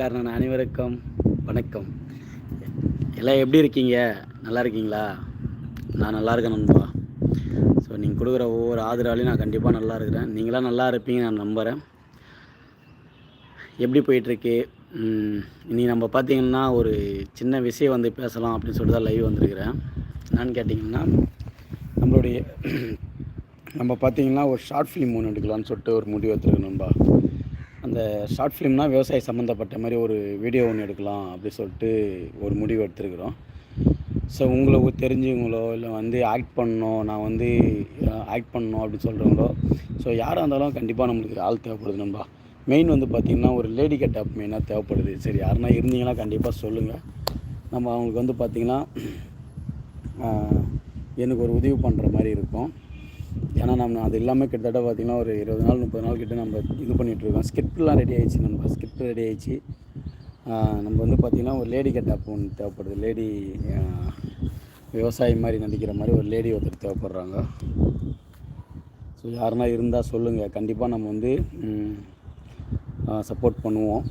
காரணம் அனைவருக்கும் வணக்கம். எல்லாம் எப்படி இருக்கீங்க? நல்லா இருக்கீங்களா? நான் நல்லா இருக்கேன் நண்பா. ஸோ நீங்கள் கொடுக்குற ஒவ்வொரு ஆதரவாலையும் நான் கண்டிப்பாக நல்லா இருக்கிறேன். நீங்களாம் நல்லா இருப்பீங்க நான் நம்புகிறேன் எப்படி போயிட்டுருக்கு? இனி நம்ம பார்த்தீங்கன்னா ஒரு சின்ன விஷயம் வந்து பேசலாம் அப்படின்னு சொல்லிட்டு தான் லைவ் வந்திருக்கிறேன். என்னன்னு கேட்டிங்கன்னா நம்மளுடைய நம்ம பார்த்தீங்கன்னா ஒரு ஷார்ட் ஃபிலிம் ஒன்று எடுக்கலாம்னு சொல்லிட்டு ஒரு முடிவு எடுத்துருக்கேன் நண்பா. அந்த ஷார்ட் ஃபிலிம்னா விவசாயம் சம்மந்தப்பட்ட மாதிரி ஒரு வீடியோ ஒன்று எடுக்கலாம் அப்படி சொல்லிட்டு ஒரு முடிவு எடுத்துருக்குறோம். ஸோ உங்களுக்கு தெரிஞ்சவங்களோ இல்லை வந்து ஆக்ட் பண்ணணும் நான் வந்து ஆக்ட் பண்ணணும் அப்படின்னு சொல்கிறவங்களோ ஸோ யாராக இருந்தாலும் கண்டிப்பாக நம்மளுக்கு ஆள் தேவைப்படுது நண்பா. மெயின் வந்து பார்த்திங்கன்னா ஒரு லேடி கெட்டப் மெயினாக தேவைப்படுது. சரி யாருன்னா இருந்தீங்கன்னா கண்டிப்பாக சொல்லுங்கள் நம்ம அவங்களுக்கு வந்து பார்த்திங்கன்னா எனக்கு ஒரு உதவி பண்ணுற மாதிரி இருக்கும். ஏன்னா நம்ம அது எல்லாமே கிட்டத்தட்ட பார்த்திங்கன்னா ஒரு இருபது நாள் முப்பது நாள் கிட்ட நம்ம இது பண்ணிகிட்ருக்கோம் ஸ்கிரிப்ட்லாம் ரெடி ஆயிடுச்சு நம்ம. ஸ்கிரிப்ட் ரெடி ஆயிடுச்சு. நம்ம வந்து பார்த்திங்கன்னா ஒரு லேடி கெட்டப் ஒன்று தேவைப்படுது. லேடி விவசாயி மாதிரி நடிக்கிற மாதிரி ஒரு லேடி ஒருத்தர் தேவைப்படுறாங்க. ஸோ யாருன்னா இருந்தால் சொல்லுங்கள் கண்டிப்பாக நம்ம வந்து சப்போர்ட் பண்ணுவோம்.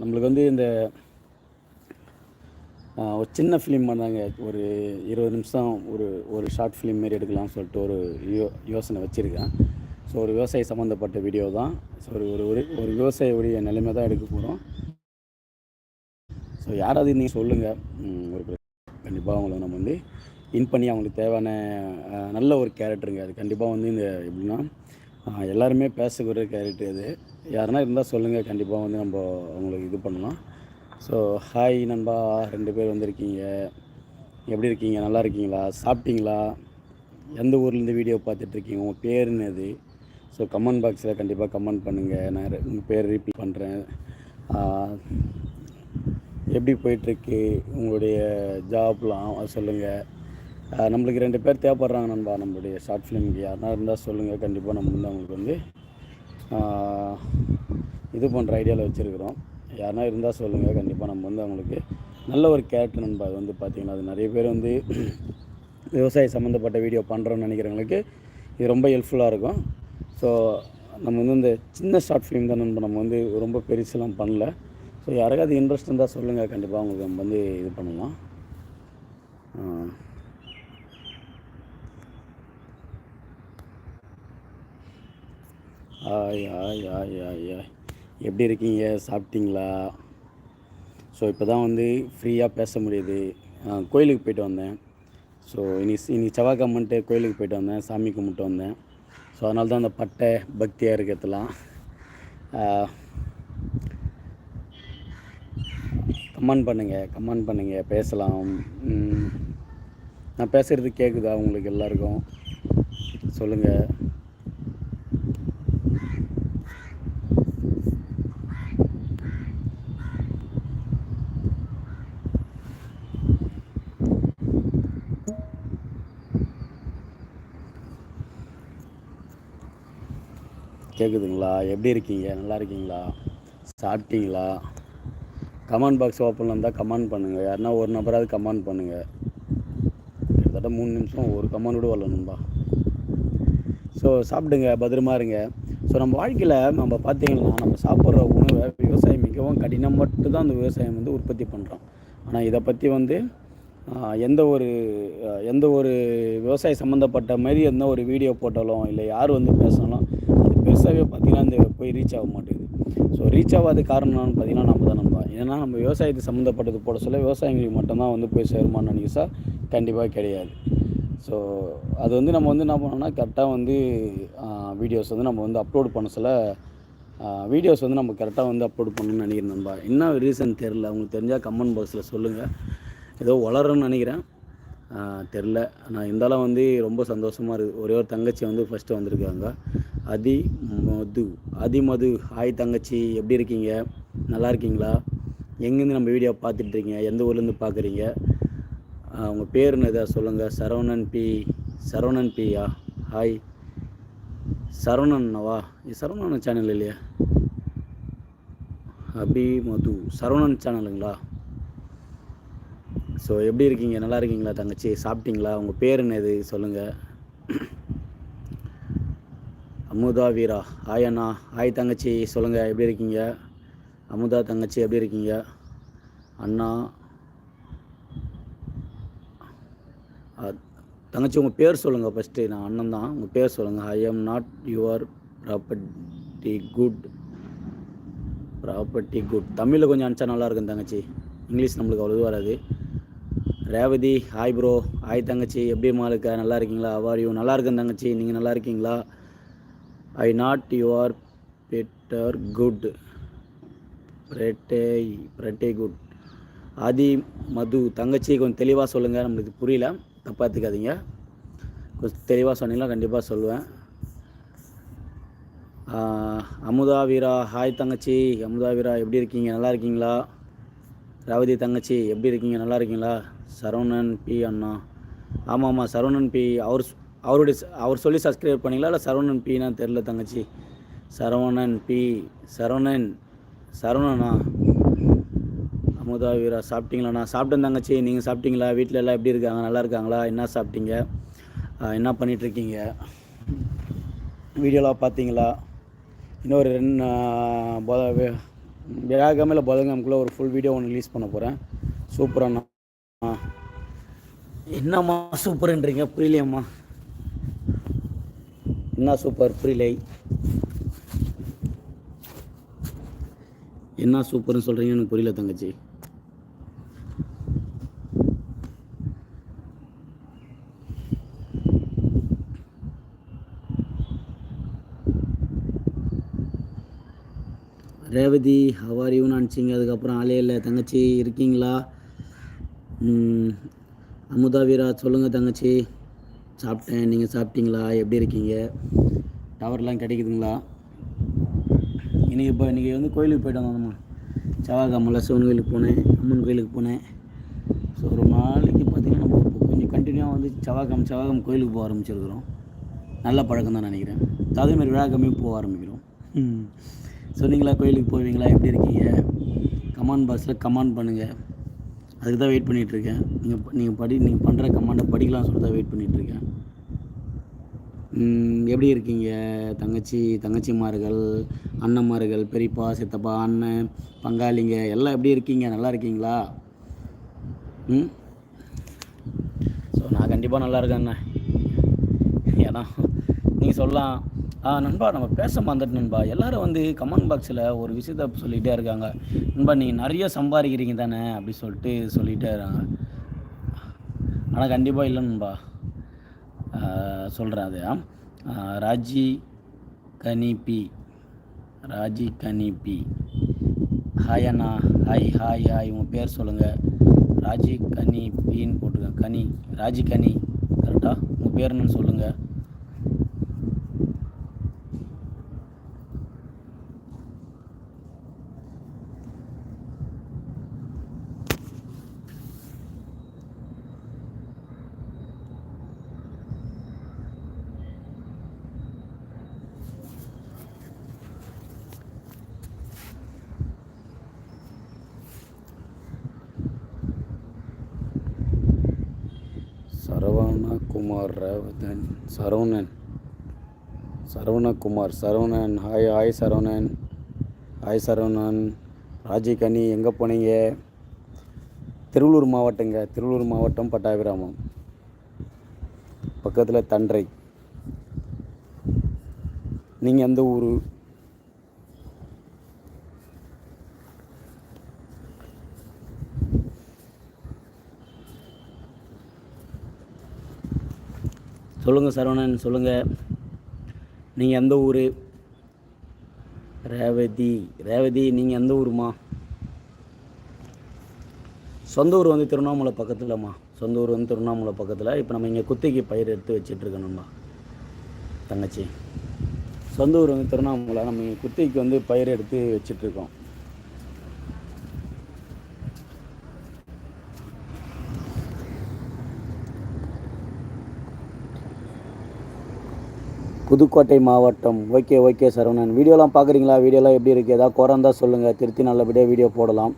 நம்மளுக்கு வந்து இந்த ஒரு சின்ன ஃபிலிம் பண்ணாங்க. ஒரு இருபது நிமிஷம் ஒரு ஒரு ஷார்ட் ஃபிலிம் மாரி எடுக்கலாம்னு சொல்லிட்டு ஒரு யோ யோசனை வச்சுருக்கேன். ஸோ ஒரு விவசாய சம்மந்தப்பட்ட வீடியோ தான். ஸோ ஒரு ஒரு ஒரு ஒரு விவசாயியுடைய நிலைமை தான் எடுக்க போகிறோம் ஸோ யாராவது நீங்கள் சொல்லுங்கள் ஒரு கண்டிப்பாக அவங்கள நம்ம வந்து இன் பண்ணி அவங்களுக்கு தேவையான நல்ல ஒரு கேரக்டருங்க அது கண்டிப்பாக வந்து இந்த எப்படின்னா எல்லாருமே பேசக்கூடிய கேரக்டர் அது. யாருன்னா இருந்தால் சொல்லுங்கள் கண்டிப்பாக வந்து நம்ம அவங்களுக்கு இது பண்ணலாம். ஸோ ஹாய் நண்பா. ரெண்டு பேர் வந்திருக்கீங்க. எப்படி இருக்கீங்க? நல்லா இருக்கீங்களா? சாப்பிட்டீங்களா? எந்த ஊர்லேருந்து வீடியோ பார்த்துட்ருக்கீங்க? உங்கள் பேர் என்னது? ஸோ கமெண்ட் பாக்ஸில் கண்டிப்பாக கமெண்ட் பண்ணுங்கள் நான் உங்கள் பேர் ரீப்ளை பண்ணுறேன் எப்படி போயிட்டுருக்கு உங்களுடைய ஜாப்லாம் சொல்லுங்கள் நம்மளுக்கு ரெண்டு பேர் தேவைப்படுறாங்க நண்பா. நம்மளுடைய ஷார்ட் ஃபிலிமுக்கு யாருனா இருந்தால் சொல்லுங்கள் கண்டிப்பாக நம்ம வந்து அவங்களுக்கு வந்து இது பண்ணுற ஐடியாவில் வச்சுருக்குறோம். யாருனா இருந்தால் சொல்லுங்கள் கண்டிப்பாக நம்ம வந்து அவங்களுக்கு நல்ல ஒரு கேரக்டர் நண்பா. அது வந்து பார்த்திங்கன்னா அது நிறைய பேர் வந்து விவசாய சம்மந்தப்பட்ட வீடியோ பண்ணுறோன்னு நினைக்கிறவங்களுக்கு இது ரொம்ப ஹெல்ப்ஃபுல்லாக இருக்கும். ஸோ நம்ம வந்து இந்த சின்ன ஷார்ட் ஃபிலிம் தான் நண்பா நம்ம வந்து ரொம்ப பெருசுலாம் பண்ணல. ஸோ யாருக்காவது இன்ட்ரெஸ்ட் இருந்தால் சொல்லுங்கள் கண்டிப்பாக அவங்களுக்கு நம்ம வந்து இது பண்ணலாம். ஆய் ஆய் ஆய் ஆய் ஆய். எப்படி இருக்கீங்க? சாப்பிட்டீங்களா? ஸோ இப்போ தான் வந்து ஃப்ரீயாக பேச முடியுது. கோயிலுக்கு போயிட்டு வந்தேன். ஸோ இனி இனி செவ்வாய்க்கிழமன்ட்டு கோயிலுக்கு போயிட்டு வந்தேன். சாமி கும்பிட்டு வந்தேன். ஸோ அதனால தான் அந்த பட்டை பக்தியாக இருக்கிறதுலாம். கமெண்ட் பண்ணுங்கள் கமெண்ட் பண்ணுங்கள் பேசலாம். நான் பேசுகிறது கேட்குதா உங்களுக்கு எல்லாருக்கும்? சொல்லுங்கள் கேட்குதுங்களா எப்படி இருக்கீங்க? நல்லா இருக்கீங்களா? சாப்பிட்டீங்களா? கமெண்ட் பாக்ஸ் ஓப்பனில் இருந்தால் கமெண்ட் பண்ணுங்கள் யாருன்னா ஒரு நபராவது கமெண்ட் பண்ணுங்கள் கிட்டத்தட்ட மூணு நிமிஷம் ஒரு கமெண்ட் கூட வரலணும்பா ஸோ சாப்பிடுங்க பத்திரமா இருங்க. ஸோ நம்ம வாழ்க்கையில் நம்ம பார்த்தீங்கன்னா நம்ம சாப்பிட்ற உணவை விவசாயம் மிகவும் கடினம் மட்டும்தான் அந்த விவசாயம் வந்து உற்பத்தி பண்ணுறோம் ஆனால் இதை பற்றி வந்து எந்த ஒரு எந்த ஒரு விவசாய சம்மந்தப்பட்ட மாதிரி எந்த ஒரு வீடியோ போட்டாலும் இல்லை யார் வந்து பேசினாலும் பெருசாகவே பார்த்தீங்கன்னா இந்த போய் ரீச் ஆக மாட்டேங்குது. ஸோ ரீச் ஆகாத காரணம்னு பார்த்தீங்கன்னா நம்ம தான் நம்ப ஏன்னா நம்ம விவசாயத்துக்கு சம்மந்தப்பட்டது போட சொல்ல விவசாயிகளுக்கு மட்டும்தான் வந்து போய் சேருமான்னு நினைக்கிறா கண்டிப்பாக கிடையாது. ஸோ அது வந்து நம்ம வந்து என்ன பண்ணோம்னா கரெக்டாக வந்து வீடியோஸ் வந்து நம்ம வந்து அப்லோட் பண்ண சொல்ல வீடியோஸ் வந்து நம்ம கரெக்டாக வந்து அப்லோட் பண்ணணும்னு நினைக்கிறேன் நம்ப என்ன ரீசன் தெரில உங்களுக்கு தெரிஞ்சால் கமெண்ட் பாக்ஸில் சொல்லுங்கள் ஏதோ வளரும்னு நினைக்கிறேன். தெரில ஆனால் இருந்தாலும் வந்து ரொம்ப சந்தோஷமாக இருக்குது ஒரே ஒரு தங்கச்சி வந்து ஃபஸ்ட்டு வந்திருக்காங்க. அதி மது அதி மது ஹாய் தங்கச்சி எப்படி இருக்கீங்க? நல்லா இருக்கீங்களா? எங்கேருந்து நம்ம வீடியோ பார்த்துட்ருக்கீங்க எந்த ஊர்லேருந்து பார்க்குறீங்க? உங்கள் பேர் என்ன? இதாக சொல்லுங்கள் சரவணன் பி சரவணன் பியா? ஹாய் சரவணன்வா சரவணன் சேனல் இல்லையா. அபி மது. சரவணன் சேனலுங்களா ஸோ எப்படி இருக்கீங்க? நல்லா இருக்கீங்களா தங்கச்சி? சாப்பிட்டீங்களா? உங்கள் பேர் என்னது? சொல்லுங்கள் அமுதா வீரா. ஹாய் அண்ணா. ஹாய் தங்கச்சி. சொல்லுங்கள் எப்படி இருக்கீங்க? அமுதா தங்கச்சி எப்படி இருக்கீங்க? அண்ணா. தங்கச்சி உங்கள் பேர் சொல்லுங்கள் ஃபஸ்ட்டு நான் அண்ணன் தான். உங்கள் பேர் சொல்லுங்கள் I am not your property good property good தமிழில் கொஞ்சம் அனுப்பிச்சா நல்லாயிருக்கும் தங்கச்சி. இங்கிலீஷ் நம்மளுக்கு அவ்வளோ வராது. ரேவதி ஹாய் ப்ரோ ஹாய் தங்கச்சி. எப்படிம்மா இருக்க? நல்லா இருக்கீங்களா? அவாரியும் நல்லா இருக்கேன் தங்கச்சி. நீங்கள் நல்லா இருக்கீங்களா? I not your better good pretty pretty good Aadhi Madhu தங்கச்சி கொஞ்சம் தெளிவாக சொல்லுங்கள் நம்மளுக்கு புரியல. தப்பாக எடுத்துக்காதீங்க. கொஞ்சம் தெளிவாக சொன்னீங்கன்னா கண்டிப்பாக சொல்லுவேன். அமுதா வீரா ஹாய் தங்கச்சி. அமுதா வீரா எப்படி இருக்கீங்க? நல்லா இருக்கீங்களா? ரேவதி தங்கச்சி எப்படி இருக்கீங்க? நல்லா இருக்கீங்களா? சரவணன் பி அண்ணா. ஆமாம் ஆமாம் சரவணன் பி அவர் அவருடைய அவர் சொல்லி சப்ஸ்கிரைப் பண்ணீங்களா? இல்லை சரவணன் பின்னா தெரில தங்கச்சி. சரவணன் பி சரவணன் சரவணனா? அமுதா வீரா சாப்பிட்டீங்களாண்ணா? சாப்பிட்டேன் தங்கச்சி. நீங்கள் சாப்பிட்டீங்களா? வீட்டில் எல்லாம் எப்படி இருக்காங்க? நல்லா இருக்காங்களா? என்ன சாப்பிட்டீங்க? என்ன பண்ணிகிட்ருக்கீங்க வீடியோலாம் பார்த்தீங்களா? இன்னொரு ரெண்டு பொத வியாழக்கிழமையில் புதன்கிழமைக்குள்ளே ஒரு ஃபுல் வீடியோ ஒன்று ரிலீஸ் பண்ண போகிறேன் சூப்பராண்ணா என்னம்மா சூப்பர்ன்றீங்க புரியலையம்மா. என்ன சூப்பர் புரியலை. என்ன சூப்பர்னு சொல்கிறீங்க எனக்கு புரியல தங்கச்சி. ரேவதி ஹவாரியூன்னு அனுப்பிச்சிங்க அதுக்கப்புறம் ஆளே இல்லை. தங்கச்சி இருக்கீங்களா? அமுதா வீரா சொல்லுங்கள் தங்கச்சி. சாப்பிட்டேன். நீங்கள் சாப்பிட்டீங்களா? எப்படி இருக்கீங்க? டவர்லாம் கிடைக்குதுங்களா? இன்றைக்கி இப்போ இன்றைக்கி வந்து கோயிலுக்கு போயிட்டு வந்தோம்மா. செவ்வாய்க்கிழமையில் சிவன் கோயிலுக்கு போனேன். அம்மன் கோயிலுக்கு போனேன். ஸோ ஒரு நாளைக்கு பார்த்திங்கன்னா நம்ம கொஞ்சம் கண்டினியூவாக வந்து செவ்வாய்க்கிழமை செவ்வாய்க்கிழமை கோயிலுக்கு போக ஆரம்பிச்சிருக்கிறோம். நல்ல பழக்கம் தான் நினைக்கிறேன் அதேமாதிரி விழாக்கிழமையும் போக ஆரம்பிக்கிறோம். ம். சொன்னீங்களா கோயிலுக்கு போவீங்களா? எப்படி இருக்கீங்க? கமாண்ட் பாக்ஸில் கமாண்ட் பண்ணுங்கள் அதுக்கு தான் வெயிட் பண்ணிகிட்ருக்கேன் நீங்கள் நீங்கள் படி நீங்கள் பண்ணுற கமாண்டை படிக்கலாம்னு சொல்லி தான் வெயிட் பண்ணிகிட்ருக்கேன் எப்படி இருக்கீங்க? தங்கச்சி தங்கச்சிமார்கள் அண்ணன்மார்கள் பெரியப்பா சித்தப்பா அண்ணன் பங்காளிங்க எல்லாம் எப்படி இருக்கீங்க? நல்லா இருக்கீங்களா? ம்? ஸோ நான் கண்டிப்பாக நல்லா இருக்கேன் அண்ணன் ஏன்னா நீங்கள் சொல்லலாம் நண்பா நம்ம பேச மறந்துட்டு நண்பா. எல்லாரும் வந்து கமெண்ட் பாக்ஸில் ஒரு விஷயத்த சொல்லிகிட்டே இருக்காங்க. நண்பா நீங்கள் நிறைய சம்பாதிக்கிறீங்க தானே? அப்படி சொல்லிட்டு சொல்லிகிட்டே இருக்காங்க. ஆனால் கண்டிப்பாக இல்லை நண்பா. சொல்கிறேன் அது ராஜி கனிபி ராஜி கனிபி ஹாய் அண்ணா. ஹாய் ஹாய் ஹாய் உங்கள் பேர் சொல்லுங்கள் ராஜி கனி பின்னு போட்டிருக்கேன் கனி. ராஜி கனி. கரெக்டாக உங்கள் பேர் என்னன்னு சொல்லுங்கள் Saravanakumar ரவதன் Saravanan Saravanakumar Saravanan hi hi Saravanan hi Saravanan. Rajikani எங்கே போனீங்க? திருவள்ளூர் மாவட்டங்க திருவள்ளூர் மாவட்டம் பட்டாபிராமம். பக்கத்தில் தன்றை நீங்கள் எந்த ஊர்? சொல்லுங்கள் சரவணன் சொல்லுங்கள் நீங்கள் எந்த ஊர்? ரேவதி. ரேவதி நீங்கள் எந்த ஊருமா? சொந்த ஊர் வந்து திருவண்ணாமலை பக்கத்தில்மா சொந்த ஊர் வந்து திருவண்ணாமலை பக்கத்தில். இப்போ நம்ம இங்கே குத்திக்கு பயிர் எடுத்து வச்சிட்ருக்கணும்மா. தங்கச்சி. சொந்த ஊர் வந்து திருவண்ணாமலை. நம்ம இங்கே குத்திக்கு வந்து பயிர் எடுத்து வச்சிட்ருக்கோம். புதுக்கோட்டை மாவட்டம். Okay okay Saravanan. வீடியோலாம் பார்க்குறீங்களா? வீடியோலாம் எப்படி இருக்குது ஏதாவது குறை இருந்தால் சொல்லுங்கள் திருத்தி நல்லபடியாக வீடியோ போடலாம்.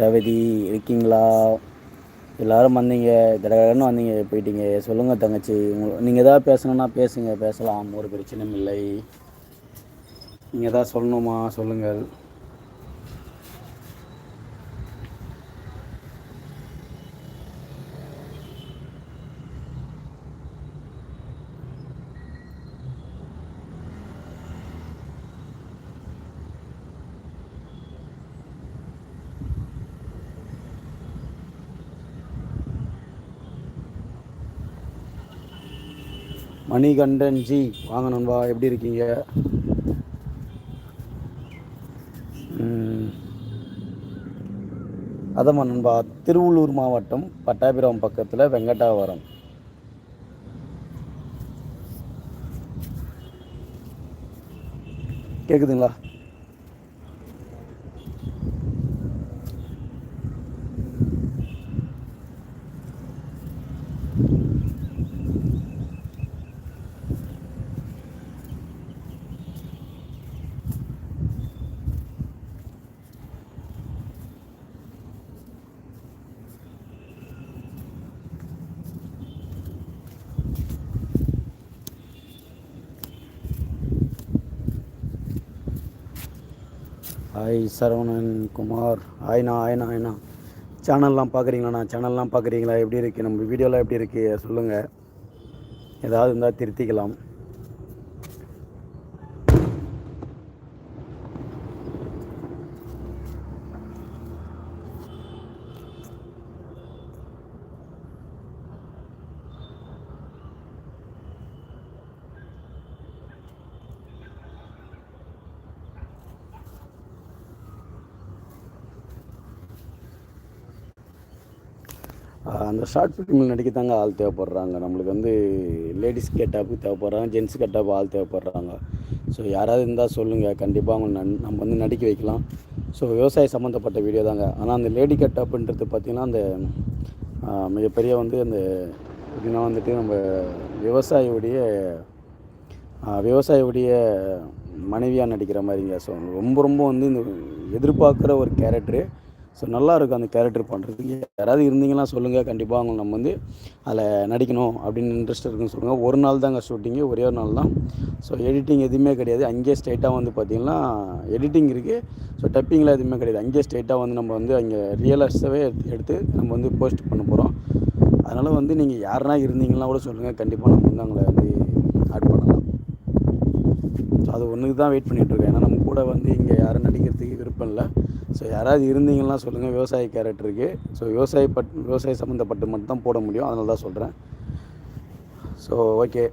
ரேவதி இருக்கீங்களா? எல்லோரும் வந்தீங்க. கடகடன்னு வந்தீங்க. போயிட்டீங்க. சொல்லுங்கள் தங்கச்சி. உங்க நீங்கள் எதாவது பேசணுன்னா பேசுங்க. பேசலாம். ஒரு பிரச்சனையும் இல்லை. நீங்கள் எதாவது சொல்லணுமா? சொல்லுங்கள். மணிகண்டன் ஜி வாங்க நண்பா. எப்படி இருக்கீங்க? அதம்மா நண்பா திருவள்ளூர் மாவட்டம் பட்டாபிராம் பக்கத்தில் வெங்கடாவரம். கேட்குதுங்களா ஹாய் சரவணன் குமார். ஆயினா ஆயினா ஆயினா சேனல்லாம் பார்க்குறீங்களாண்ணா சேனல்லாம் பார்க்குறீங்களா எப்படி இருக்குது நம்ம வீடியோலாம் எப்படி இருக்குது சொல்லுங்கள் ஏதாவது இருந்தால் திருத்திக்கலாம். அந்த ஷார்ட் ஃபிலிமில் நடிக்க தாங்க ஆள் தேவைப்படுறாங்க. நம்மளுக்கு வந்து லேடிஸ் கேட்டாப்பு தேவைப்படுறாங்க ஜென்ஸ் கெட்டப்பு ஆள் தேவைப்படுறாங்க. ஸோ யாராவது இருந்தால் சொல்லுங்கள் கண்டிப்பாக அவங்க நன் நம்ம வந்து நடிக்க வைக்கலாம். ஸோ விவசாய சம்மந்தப்பட்ட வீடியோ தாங்க. ஆனால் அந்த லேடி கேட்டாப்புன்றது பார்த்திங்கன்னா அந்த மிகப்பெரிய வந்து அந்த எப்படின்னா வந்துட்டு நம்ம விவசாயியுடைய விவசாயியுடைய மனைவியாக நடிக்கிற மாதிரிங்க. ஸோ ரொம்ப ரொம்ப வந்து இந்த எதிர்பார்க்குற ஒரு கேரக்டரு ஸோ நல்லா இருக்கும் அந்த கேரக்டர் பண்ணுறதுக்கு யாராவது இருந்தீங்கன்னா சொல்லுங்கள் கண்டிப்பாக அவங்க நம்ம வந்து அதில் நடிக்கணும் அப்படின்னு இன்ட்ரெஸ்ட் இருக்குன்னு சொல்லுங்கள் ஒரு நாள் தாங்க ஷூட்டிங்கு ஒரே ஒரு நாள் தான். ஸோ எடிட்டிங் எதுவுமே கிடையாது. அங்கேயே ஸ்ட்ரைட்டாக வந்து பார்த்திங்கன்னா எடிட்டிங் இருக்குது ஸோ டப்பிங்லாம் எதுவுமே கிடையாது. அங்கேயே ஸ்ட்ரைட்டாக வந்து நம்ம வந்து அங்கே ரியலர்ஸாகவே எடுத்து நம்ம வந்து போஸ்ட் பண்ண போகிறோம் அதனால் வந்து நீங்கள் யாருனா இருந்தீங்கன்னா கூட சொல்லுங்கள் கண்டிப்பாக நம்ம வந்து அவங்கள வந்து ஆட் பண்ணலாம். ஸோ அது ஒன்றுக்கு தான் வெயிட் பண்ணிகிட்ருக்கேன் ஏன்னா நம்ம கூட வந்து இங்கே யாரும் நடிக்கிறதுக்கு விருப்பம் இல்லை. ஸோ யாராவது இருந்தீங்கன்னா சொல்லுங்கள் விவசாய கேரக்டருக்கு ஸோ விவசாய பட் விவசாய சம்மந்தப்பட்டு மட்டும் தான் போட முடியும். அதனால தான் சொல்கிறேன் ஸோ ஓகே